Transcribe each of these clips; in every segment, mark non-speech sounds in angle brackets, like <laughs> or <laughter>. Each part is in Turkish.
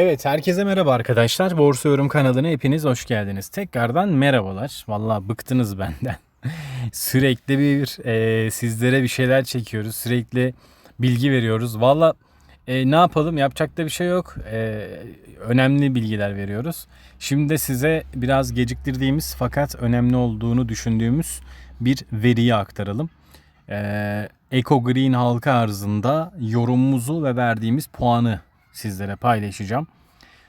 Evet herkese merhaba arkadaşlar. Borsa Yorum kanalına hepiniz hoş geldiniz. Tekrardan merhabalar. Vallahi bıktınız benden. <laughs> Sürekli bir e, sizlere bir şeyler çekiyoruz. Sürekli bilgi veriyoruz. Valla e, ne yapalım yapacak da bir şey yok. E, önemli bilgiler veriyoruz. Şimdi size biraz geciktirdiğimiz fakat önemli olduğunu düşündüğümüz bir veriyi aktaralım. E, Eco Green halka arzında yorumumuzu ve verdiğimiz puanı sizlere paylaşacağım.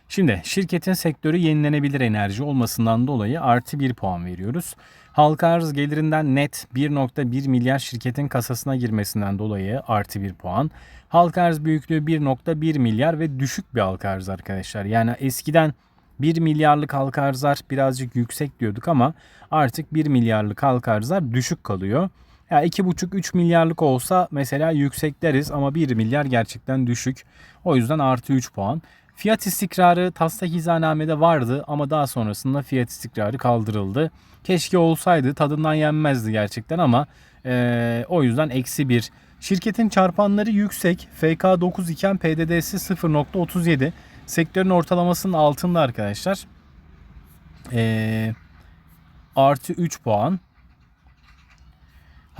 Şimdi şirketin sektörü yenilenebilir enerji olmasından dolayı artı 1 puan veriyoruz. Halka arz gelirinden net 1.1 milyar şirketin kasasına girmesinden dolayı artı 1 puan. Halka arz büyüklüğü 1.1 milyar ve düşük bir halka arz arkadaşlar. Yani eskiden 1 milyarlık halka arzlar birazcık yüksek diyorduk ama artık 1 milyarlık halka arzlar düşük kalıyor. Ya 2,5-3 milyarlık olsa mesela yüksek deriz ama 1 milyar gerçekten düşük. O yüzden artı 3 puan. Fiyat istikrarı taslak izanamede vardı ama daha sonrasında fiyat istikrarı kaldırıldı. Keşke olsaydı tadından yenmezdi gerçekten ama e, o yüzden eksi 1. Şirketin çarpanları yüksek. FK 9 iken PDD'si 0.37. Sektörün ortalamasının altında arkadaşlar. E, artı 3 puan.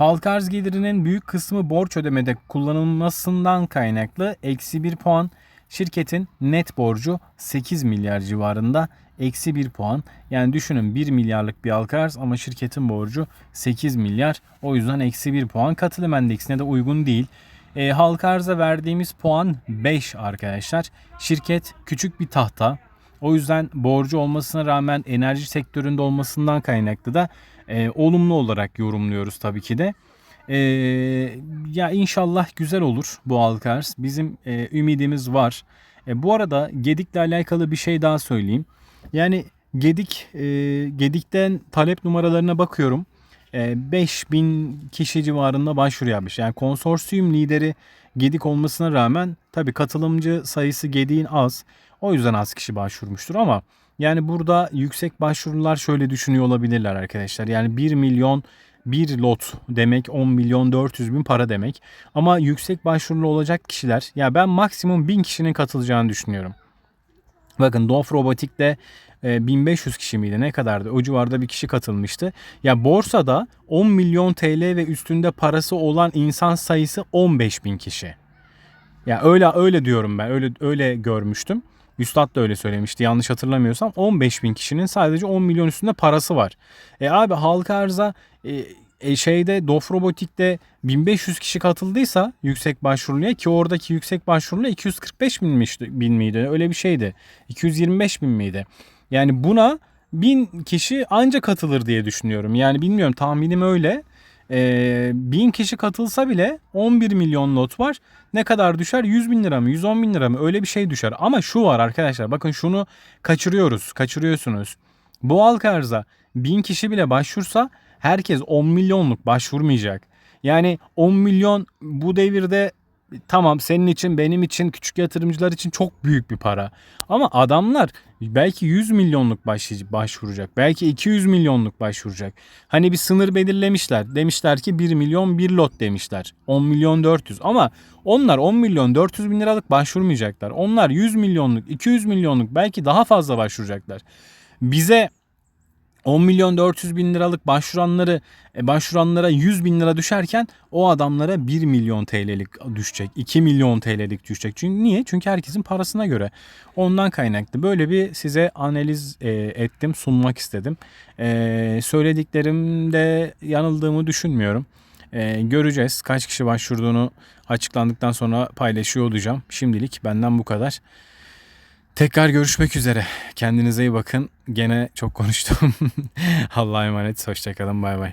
Halka arz gelirinin büyük kısmı borç ödemede kullanılmasından kaynaklı eksi 1 puan. Şirketin net borcu 8 milyar civarında eksi 1 puan. Yani düşünün 1 milyarlık bir halka arz ama şirketin borcu 8 milyar. O yüzden eksi 1 puan katılım endeksine de uygun değil. E, halka arza verdiğimiz puan 5 arkadaşlar. Şirket küçük bir tahta. O yüzden borcu olmasına rağmen enerji sektöründe olmasından kaynaklı da e, olumlu olarak yorumluyoruz tabii ki de. E, ya inşallah güzel olur bu halka arz. Bizim e, ümidimiz var. E, bu arada Gedik'le alakalı bir şey daha söyleyeyim. Yani Gedik, e, Gedik'ten talep numaralarına bakıyorum. E, 5000 kişi civarında başvuru yapmış. Yani konsorsiyum lideri Gedik olmasına rağmen tabii katılımcı sayısı Gedik'in az. O yüzden az kişi başvurmuştur ama yani burada yüksek başvurular şöyle düşünüyor olabilirler arkadaşlar. Yani 1 milyon bir lot demek 10 milyon 400 bin para demek. Ama yüksek başvurulu olacak kişiler ya ben maksimum 1000 kişinin katılacağını düşünüyorum. Bakın Dof Robotik'te e, 1500 kişi miydi ne kadardı o civarda bir kişi katılmıştı. Ya borsada 10 milyon TL ve üstünde parası olan insan sayısı 15 bin kişi. Ya öyle öyle diyorum ben öyle öyle görmüştüm. Üstad da öyle söylemişti yanlış hatırlamıyorsam 15 bin kişinin sadece 10 milyon üstünde parası var. E abi halka arza e, e, şeyde Dof Robotik'te 1500 kişi katıldıysa yüksek başvuruluya ki oradaki yüksek başvuruluya 245 binmişti, bin miydi öyle bir şeydi. 225 bin miydi? Yani buna 1000 kişi anca katılır diye düşünüyorum. Yani bilmiyorum tahminim öyle. Ee, 1000 kişi katılsa bile 11 milyon lot var. Ne kadar düşer? 100 bin lira mı? 110 bin lira mı? Öyle bir şey düşer. Ama şu var arkadaşlar bakın şunu kaçırıyoruz. Kaçırıyorsunuz. Bu halka arza 1000 kişi bile başvursa herkes 10 milyonluk başvurmayacak. Yani 10 milyon bu devirde tamam senin için benim için küçük yatırımcılar için çok büyük bir para. Ama adamlar belki 100 milyonluk baş, başvuracak. Belki 200 milyonluk başvuracak. Hani bir sınır belirlemişler. Demişler ki 1 milyon bir lot demişler. 10 milyon 400 ama onlar 10 milyon 400 bin liralık başvurmayacaklar. Onlar 100 milyonluk 200 milyonluk belki daha fazla başvuracaklar. Bize 10 milyon 400 bin liralık başvuranları e, başvuranlara 100 bin lira düşerken o adamlara 1 milyon TL'lik düşecek. 2 milyon TL'lik düşecek. Çünkü niye? Çünkü herkesin parasına göre. Ondan kaynaklı. Böyle bir size analiz e, ettim, sunmak istedim. E, söylediklerimde yanıldığımı düşünmüyorum. E, göreceğiz. Kaç kişi başvurduğunu açıklandıktan sonra paylaşıyor olacağım. Şimdilik benden bu kadar. Tekrar görüşmek üzere. Kendinize iyi bakın. Gene çok konuştum. <laughs> Allah'a emanet. Hoşçakalın. Bay bay.